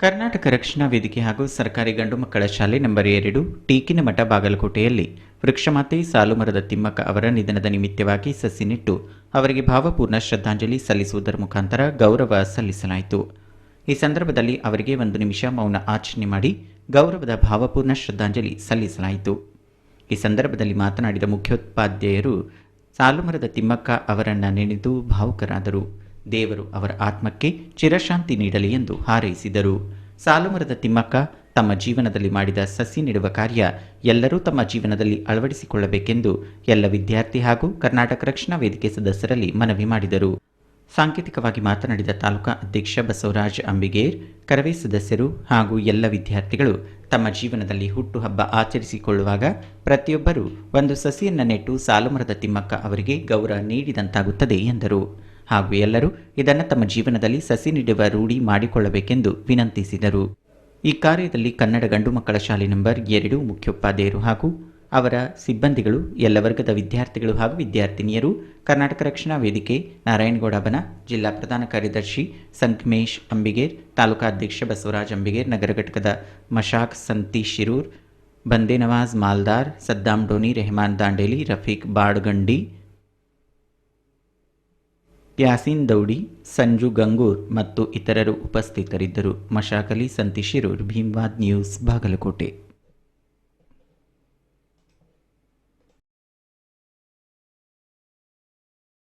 ಕರ್ನಾಟಕ ರಕ್ಷಣಾ ವೇದಿಕೆ ಹಾಗೂ ಸರ್ಕಾರಿ ಗಂಡು ಮಕ್ಕಳ ಶಾಲೆ ನಂಬರ್ ಎರಡು ಟೀಕಿನ ಮಠ ಬಾಗಲಕೋಟೆಯಲ್ಲಿ ವೃಕ್ಷಮಾತೆ ಸಾಲುಮರದ ತಿಮ್ಮಕ್ಕ ಅವರ ನಿಧನದ ನಿಮಿತ್ತವಾಗಿ ಸಸಿ ನೆಟ್ಟು ಅವರಿಗೆ ಭಾವಪೂರ್ಣ ಶ್ರದ್ಧಾಂಜಲಿ ಸಲ್ಲಿಸುವುದರ ಮುಖಾಂತರ ಗೌರವ ಸಲ್ಲಿಸಲಾಯಿತು. ಈ ಸಂದರ್ಭದಲ್ಲಿ ಅವರಿಗೆ ಒಂದು ನಿಮಿಷ ಮೌನ ಆಚರಣೆ ಮಾಡಿ ಗೌರವದ ಭಾವಪೂರ್ಣ ಶ್ರದ್ಧಾಂಜಲಿ ಸಲ್ಲಿಸಲಾಯಿತು. ಈ ಸಂದರ್ಭದಲ್ಲಿ ಮಾತನಾಡಿದ ಮುಖ್ಯೋತ್ಪಾಧ್ಯಾಯರು ಸಾಲುಮರದ ತಿಮ್ಮಕ್ಕ ಅವರನ್ನ ನೆನೆದು ಭಾವುಕರಾದರು. ದೇವರು ಅವರ ಆತ್ಮಕ್ಕೆ ಚಿರಶಾಂತಿ ನೀಡಲಿ ಎಂದು ಹಾರೈಸಿದರು. ಸಾಲುಮರದ ತಿಮ್ಮಕ್ಕ ತಮ್ಮ ಜೀವನದಲ್ಲಿ ಮಾಡಿದ ಸಸಿ ನೆಡುವ ಕಾರ್ಯ ಎಲ್ಲರೂ ತಮ್ಮ ಜೀವನದಲ್ಲಿ ಅಳವಡಿಸಿಕೊಳ್ಳಬೇಕೆಂದು ಎಲ್ಲ ವಿದ್ಯಾರ್ಥಿ ಹಾಗೂ ಕರ್ನಾಟಕ ರಕ್ಷಣಾ ವೇದಿಕೆ ಸದಸ್ಯರಲ್ಲಿ ಮನವಿ ಮಾಡಿದರು. ಸಾಂಕೇತಿಕವಾಗಿ ಮಾತನಾಡಿದ ತಾಲೂಕಾ ಅಧ್ಯಕ್ಷ ಬಸವರಾಜ್ ಅಂಬಿಗೇರ್, ಕರವೇ ಸದಸ್ಯರು ಹಾಗೂ ಎಲ್ಲ ವಿದ್ಯಾರ್ಥಿಗಳು ತಮ್ಮ ಜೀವನದಲ್ಲಿ ಹುಟ್ಟುಹಬ್ಬ ಆಚರಿಸಿಕೊಳ್ಳುವಾಗ ಪ್ರತಿಯೊಬ್ಬರೂ ಒಂದು ಸಸಿಯನ್ನು ನೆಟ್ಟು ಸಾಲುಮರದ ತಿಮ್ಮಕ್ಕ ಅವರಿಗೆ ಗೌರವ ನೀಡಿದಂತಾಗುತ್ತದೆ ಎಂದರು. ಹಾಗೂ ಎಲ್ಲರೂ ಇದನ್ನು ತಮ್ಮ ಜೀವನದಲ್ಲಿ ಸಸಿ ನೀಡುವ ರೂಢಿ ಮಾಡಿಕೊಳ್ಳಬೇಕೆಂದು ವಿನಂತಿಸಿದರು. ಈ ಕಾರ್ಯದಲ್ಲಿ ಕನ್ನಡ ಗಂಡು ಮಕ್ಕಳ ಶಾಲೆ ನಂಬರ್ ಎರಡು ಮುಖ್ಯೋಪಾಧ್ಯಾಯರು ಹಾಗೂ ಅವರ ಸಿಬ್ಬಂದಿಗಳು, ಎಲ್ಲ ವರ್ಗದ ವಿದ್ಯಾರ್ಥಿಗಳು ಹಾಗೂ ವಿದ್ಯಾರ್ಥಿನಿಯರು, ಕರ್ನಾಟಕ ರಕ್ಷಣಾ ವೇದಿಕೆ, ನಾರಾಯಣಗೌಡ ಬನ ಜಿಲ್ಲಾ ಪ್ರಧಾನ ಕಾರ್ಯದರ್ಶಿ ಸಂಕಮೇಶ್ ಅಂಬಿಗೇರ್ ತಾಲೂಕಾಧ್ಯಕ್ಷ ಬಸವರಾಜ್ ಅಂಬಿಗೇರ್, ನಗರ ಘಟಕದ ಮಶಾಕ್ ಸಂತಿ ಶಿರೂರ್, ಬಂದೇ ನವಾಜ್ ಮಾಲ್ದಾರ್, ಸದ್ದಾಮ್ ಡೋನಿ, ರೆಹಮಾನ್ ದಾಂಡೇಲಿ, ರಫೀಕ್ ಬಾಡ್ಗಂಡಿ ಯಾಸೀನ್ ದೌಡಿ ಸಂಜು ಗಂಗೂರ್ ಮತ್ತು ಇತರರು ಉಪಸ್ಥಿತರಿದ್ದರು. ಮಶಾಕಲಿ ಸಂತಿ ಶಿರೂರ್ ಭೀಮ್ವಾದ್ ನ್ಯೂಸ್ ಬಾಗಲಕೋಟೆ.